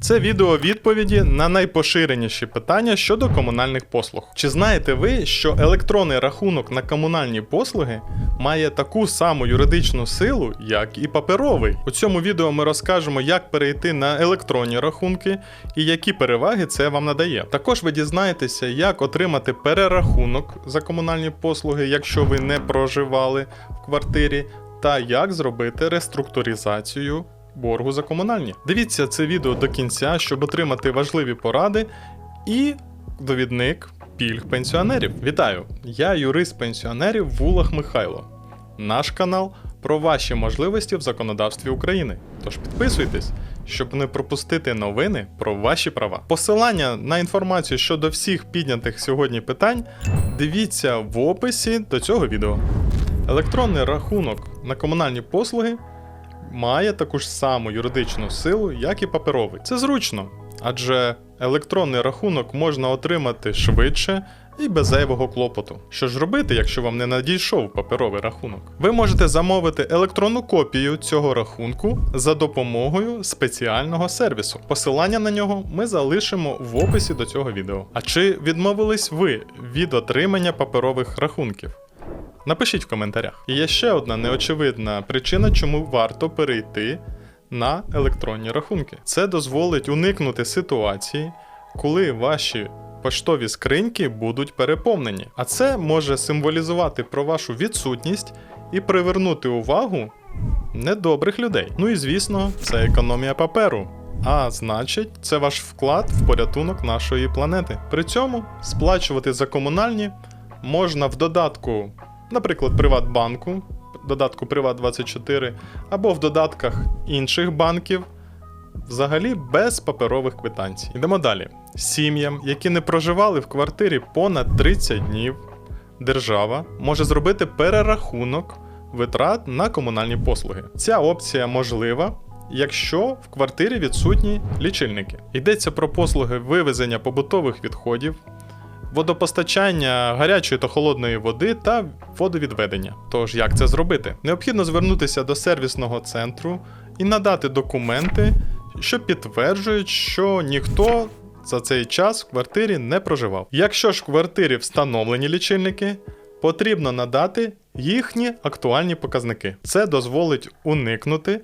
Це відео відповіді на найпоширеніші питання щодо комунальних послуг. Чи знаєте ви, що електронний рахунок на комунальні послуги має таку саму юридичну силу, як і паперовий? У цьому відео ми розкажемо, як перейти на електронні рахунки і які переваги це вам надає. Також ви дізнаєтеся, як отримати перерахунок за комунальні послуги, якщо ви не проживали в квартирі, та як зробити реструктуризацію боргу за комунальні. Дивіться це відео до кінця, щоб отримати важливі поради і довідник пільг пенсіонерів. Вітаю! Я юрист пенсіонерів Вулах Михайло. Наш канал про ваші можливості в законодавстві України. Тож підписуйтесь, щоб не пропустити новини про ваші права. Посилання на інформацію щодо всіх піднятих сьогодні питань дивіться в описі до цього відео. Електронний рахунок на комунальні послуги має таку ж саму юридичну силу, як і паперовий. Це зручно, адже електронний рахунок можна отримати швидше і без зайвого клопоту. Що ж робити, якщо вам не надійшов паперовий рахунок? Ви можете замовити електронну копію цього рахунку за допомогою спеціального сервісу. Посилання на нього ми залишимо в описі до цього відео. А чи відмовились ви від отримання паперових рахунків? Напишіть в коментарях. І є ще одна неочевидна причина, чому варто перейти на електронні рахунки. Це дозволить уникнути ситуації, коли ваші поштові скриньки будуть переповнені. А це може символізувати про вашу відсутність і привернути увагу недобрих людей. Ну і звісно, це економія паперу. А значить, це ваш вклад в порятунок нашої планети. При цьому сплачувати за комунальні можна в додатку наприклад, Приватбанку, додатку Приват24, або в додатках інших банків, взагалі без паперових квитанцій. Йдемо далі. Сім'ям, які не проживали в квартирі понад 30 днів, держава може зробити перерахунок витрат на комунальні послуги. Ця опція можлива. Якщо в квартирі відсутні лічильники, йдеться про послуги вивезення побутових відходів, водопостачання гарячої та холодної води та водовідведення. Тож як це зробити? Необхідно звернутися до сервісного центру і надати документи, що підтверджують, що ніхто за цей час в квартирі не проживав. Якщо ж в квартирі встановлені лічильники, потрібно надати їхні актуальні показники. Це дозволить уникнути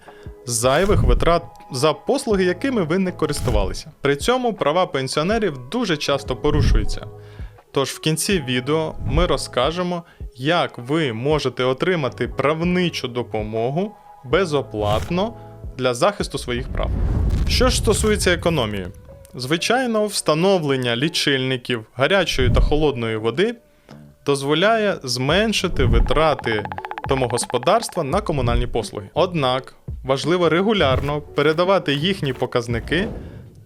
зайвих витрат за послуги, якими ви не користувалися. При цьому права пенсіонерів дуже часто порушуються. Тож в кінці відео ми розкажемо, як ви можете отримати правничу допомогу безоплатно для захисту своїх прав. Що ж стосується економії, звичайно, встановлення лічильників гарячої та холодної води дозволяє зменшити витрати домогосподарства на комунальні послуги. Однак важливо регулярно передавати їхні показники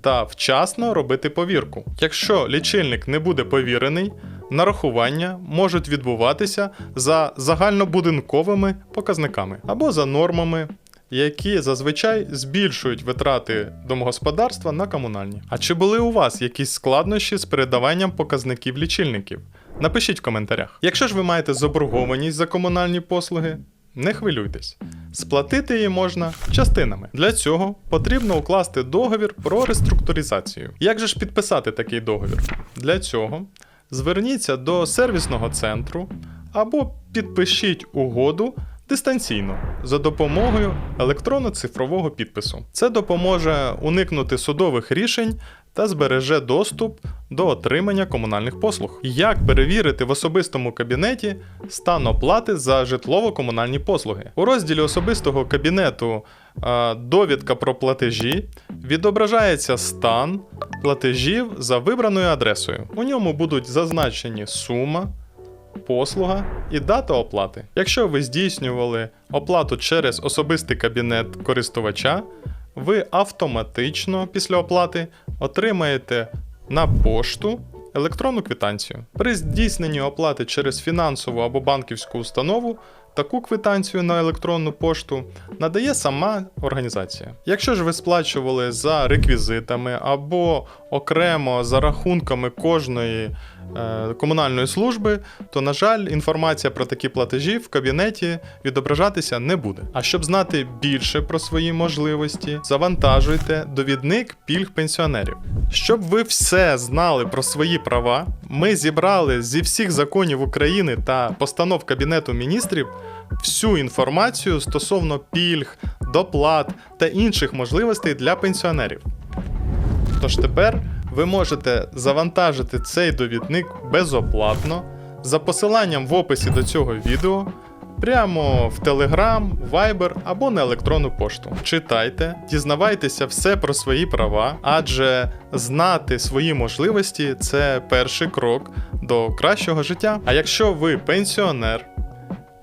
та вчасно робити повірку. Якщо лічильник не буде повірений, нарахування можуть відбуватися за загальнобудинковими показниками або за нормами. Які зазвичай збільшують витрати домогосподарства на комунальні. А чи були у вас якісь складнощі з передаванням показників лічильників? Напишіть в коментарях. Якщо ж ви маєте заборгованість за комунальні послуги, не хвилюйтесь. Сплатити її можна частинами. Для цього потрібно укласти договір про реструктуризацію. Як же ж підписати такий договір? Для цього зверніться до сервісного центру або підпишіть угоду дистанційно за допомогою електронно-цифрового підпису. Це допоможе уникнути судових рішень та збереже доступ до отримання комунальних послуг. Як перевірити в особистому кабінеті стан оплати за житлово-комунальні послуги? У розділі особистого кабінету е, довідка про платежі відображається стан платежів за вибраною адресою. У ньому будуть зазначені сума. Послуга і дата оплати. Якщо ви здійснювали оплату через особистий кабінет користувача, ви автоматично після оплати отримаєте на пошту електронну квитанцію. При здійсненні оплати через фінансову або банківську установу таку квитанцію на електронну пошту надає сама організація. Якщо ж ви сплачували за реквізитами або окремо за рахунками кожної е, комунальної служби, то, на жаль, інформація про такі платежі в кабінеті відображатися не буде. А щоб знати більше про свої можливості, завантажуйте довідник пільг пенсіонерів. Щоб ви все знали про свої права, ми зібрали зі всіх законів України та постанов Кабінету міністрів всю інформацію стосовно пільг, доплат та інших можливостей для пенсіонерів. Тож тепер ви можете завантажити цей довідник безоплатно за посиланням в описі до цього відео прямо в Telegram, Viber або на електронну пошту. Читайте, дізнавайтеся все про свої права, адже знати свої можливості це перший крок до кращого життя. А якщо ви пенсіонер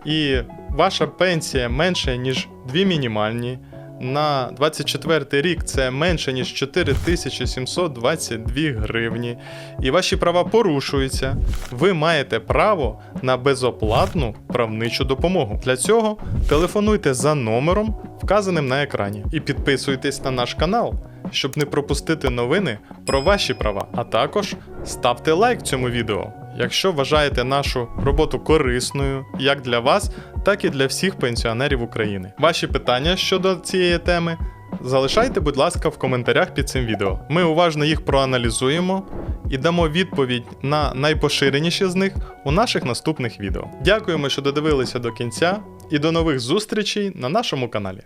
і ваша пенсія менше, ніж дві мінімальні, на 24 рік це менше ніж 4722 гривні, і ваші права порушуються, ви маєте право на безоплатну правничу допомогу. Для цього телефонуйте за номером, вказаним на екрані, і підписуйтесь на наш канал, щоб не пропустити новини про ваші права. А також ставте лайк цьому відео, якщо вважаєте нашу роботу корисною як для вас, так і для всіх пенсіонерів України. Ваші питання щодо цієї теми залишайте, будь ласка, в коментарях під цим відео. Ми уважно їх проаналізуємо і дамо відповідь на найпоширеніші з них у наших наступних відео. Дякуємо, що додивилися до кінця, і до нових зустрічей на нашому каналі.